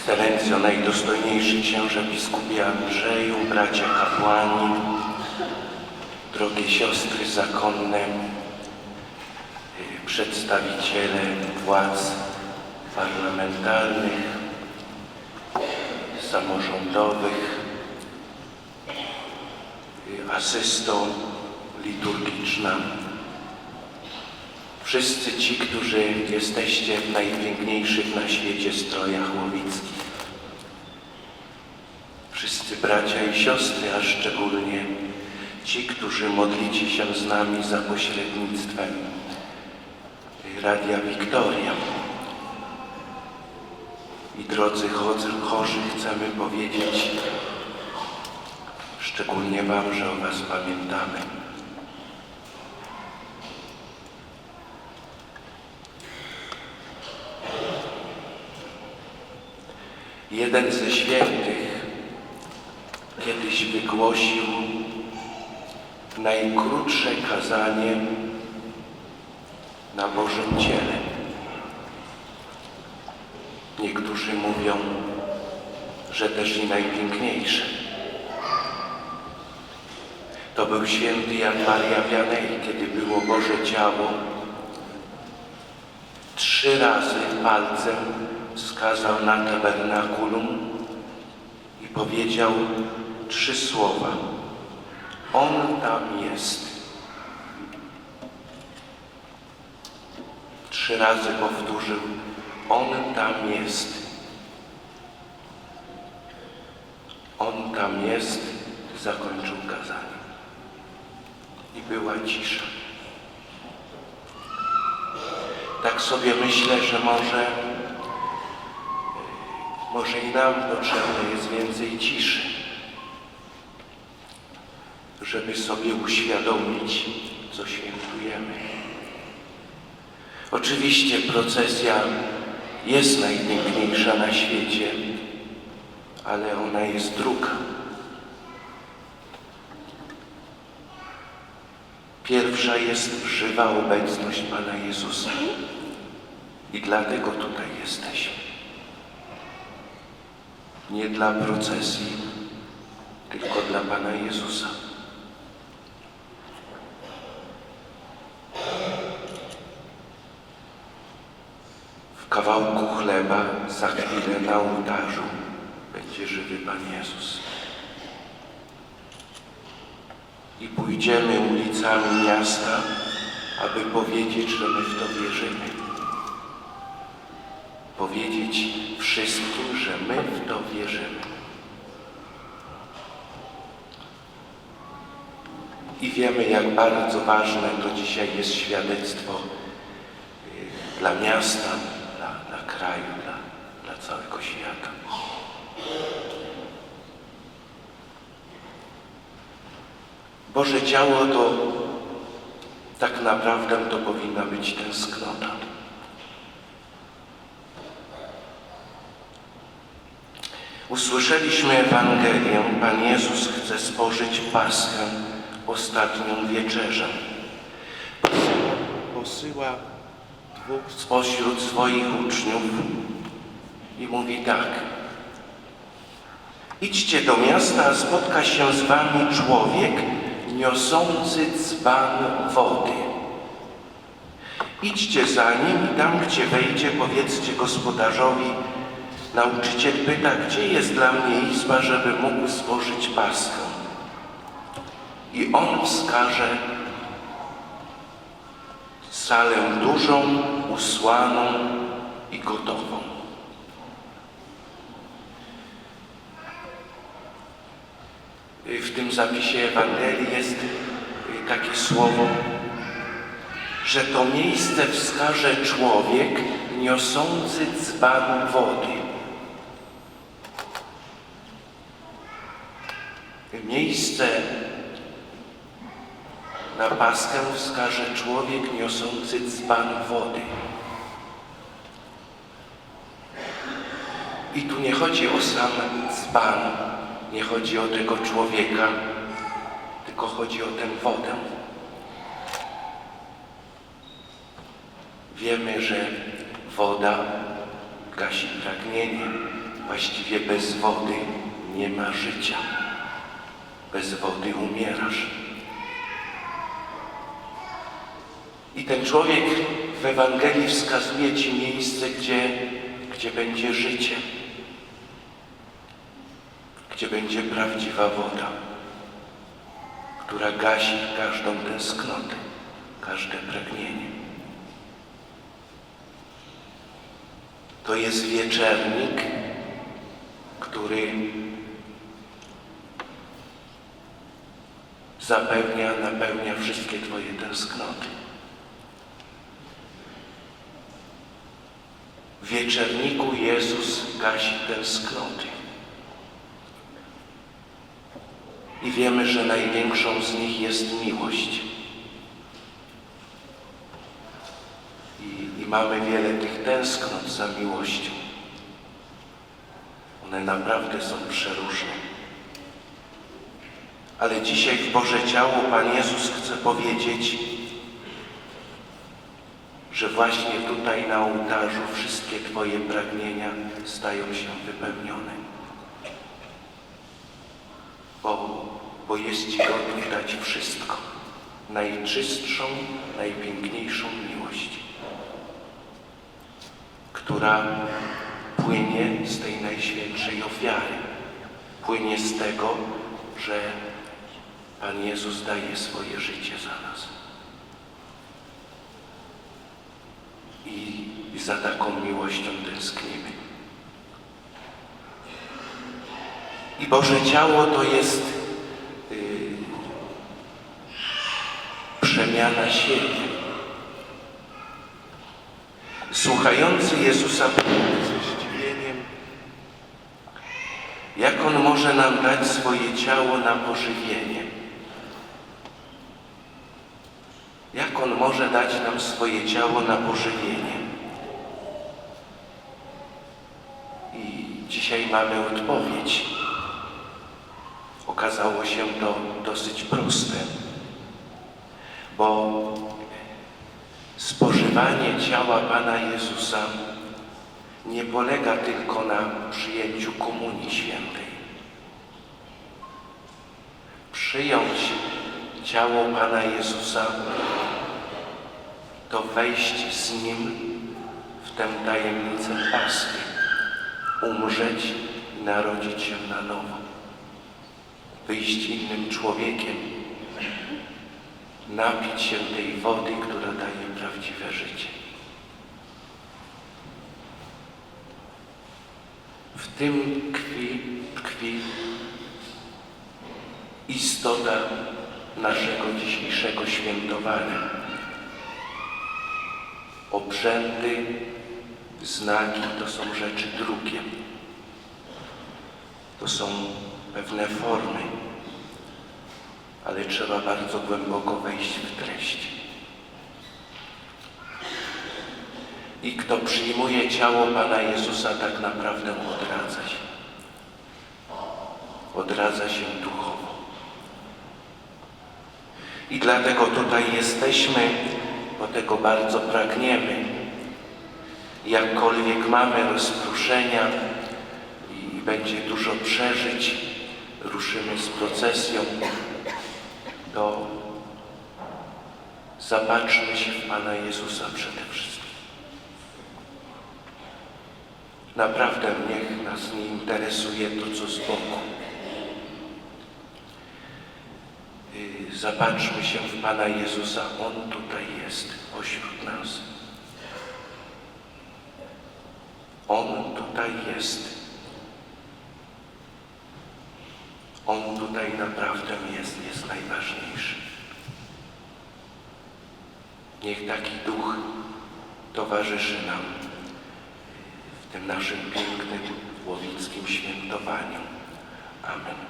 Ekscelencjo, najdostojniejszy księże biskupie Andrzeju, bracia kapłani, drogie siostry zakonne, y, przedstawiciele władz parlamentarnych, samorządowych, y, asysto liturgiczna, wszyscy ci, którzy jesteście w najpiękniejszych na świecie strojach łowickich, wszyscy bracia i siostry, a szczególnie ci, którzy modlicie się z nami za pośrednictwem Radia Wiktoria. I drodzy chodzy, chorzy, chcemy powiedzieć szczególnie Wam, że o Was pamiętamy. Jeden ze świętych kiedyś wygłosił najkrótsze kazanie na Bożym Ciele. Niektórzy mówią, że też i najpiękniejsze. To był święty Jan Maria Wianej, kiedy było Boże Ciało. Trzy razy palcem wskazał na tabernakulum i powiedział trzy słowa. On tam jest. Trzy razy powtórzył, On tam jest. On tam jest, zakończył kazanie. I była cisza. Tak sobie myślę, że może, może i nam potrzebne jest więcej ciszy, żeby sobie uświadomić, co świętujemy. Oczywiście procesja jest najpiękniejsza na świecie, ale ona jest druga. Pierwsza jest żywa obecność Pana Jezusa i dlatego tutaj jesteśmy. Nie dla procesji, tylko dla Pana Jezusa. W kawałku chleba za chwilę na ołtarzu będzie żywy Pan Jezus. I pójdziemy ulicami miasta, aby powiedzieć, że my w to wierzymy. Powiedzieć wszystkim, że my w to wierzymy. I wiemy, jak bardzo ważne to dzisiaj jest świadectwo y, dla miasta, dla, dla kraju, dla, dla całego świata. Boże ciało to tak naprawdę to powinna być tęsknota. Usłyszeliśmy Ewangelię, Pan Jezus chce spożyć Paschę, ostatnią wieczerzę. Posyła dwóch spośród swoich uczniów i mówi tak. Idźcie do miasta, a spotka się z wami człowiek niosący dzban wody. Idźcie za nim i tam, gdzie wejdzie, powiedzcie gospodarzowi, nauczyciel pyta, gdzie jest dla mnie izba, żeby mógł spożyć Paschę. I on wskaże salę dużą, usłaną i gotową. W tym zapisie Ewangelii jest takie słowo, że to miejsce wskaże człowiek niosący dzban wody. Miejsce na paskę wskaże człowiek niosący dzban wody. I tu nie chodzi o sam dzban, nie chodzi o tego człowieka, tylko chodzi o tę wodę. Wiemy, że woda gasi pragnienie, Właściwie bez wody nie ma życia. Bez wody umierasz. I ten człowiek w Ewangelii wskazuje Ci miejsce, gdzie, gdzie będzie życie, gdzie będzie prawdziwa woda, która gasi każdą tęsknotę, każde pragnienie. To jest wieczernik, który zapewnia, napełnia wszystkie Twoje tęsknoty. W wieczerniku Jezus gasi tęsknoty. I wiemy, że największą z nich jest miłość. I, I mamy wiele tych tęsknot za miłością. One naprawdę są przeróżne. Ale dzisiaj w Boże Ciało Pan Jezus chce powiedzieć, że właśnie tutaj na ołtarzu wszystkie Twoje pragnienia stają się wypełnione. Bo, bo jest Ci gotów dać wszystko, najczystszą, najpiękniejszą miłość, która płynie z tej najświętszej ofiary, płynie z tego, że Pan Jezus daje swoje życie za nas. I, za taką miłością tęsknimy. I Boże Ciało to jest yy, przemiana siebie. Słuchający Jezusa ze zdziwieniem, jak On może nam dać swoje ciało na pożywienie. Jak On może dać nam swoje ciało na pożywienie? I dzisiaj mamy odpowiedź. Okazało się to dosyć proste, bo spożywanie ciała Pana Jezusa nie polega tylko na przyjęciu Komunii Świętej. Przyjąć ciało Pana Jezusa to wejść z Nim w tę tajemnicę Paschy, umrzeć i narodzić się na nowo, wyjść innym człowiekiem, napić się tej wody, która daje prawdziwe życie. W tym tkwi, tkwi istota naszego dzisiejszego świętowania. Obrzędy, znaki to są rzeczy drugie. To są pewne formy, ale trzeba bardzo głęboko wejść w treść. I kto przyjmuje ciało Pana Jezusa, tak naprawdę odradza się. Odradza się duchowo. I dlatego tutaj jesteśmy, bo tego bardzo pragniemy. Jakkolwiek mamy rozproszenia i będzie dużo przeżyć, ruszymy z procesją, to zapatrzmy się w Pana Jezusa przede wszystkim. Naprawdę niech nas nie interesuje to, co z boku. Y, Zapatrzmy się w Pana Jezusa. On tutaj jest pośród nas. On tutaj jest. On tutaj naprawdę jest, jest najważniejszy. Niech taki duch towarzyszy nam w tym naszym pięknym łowickim świętowaniu. Amen.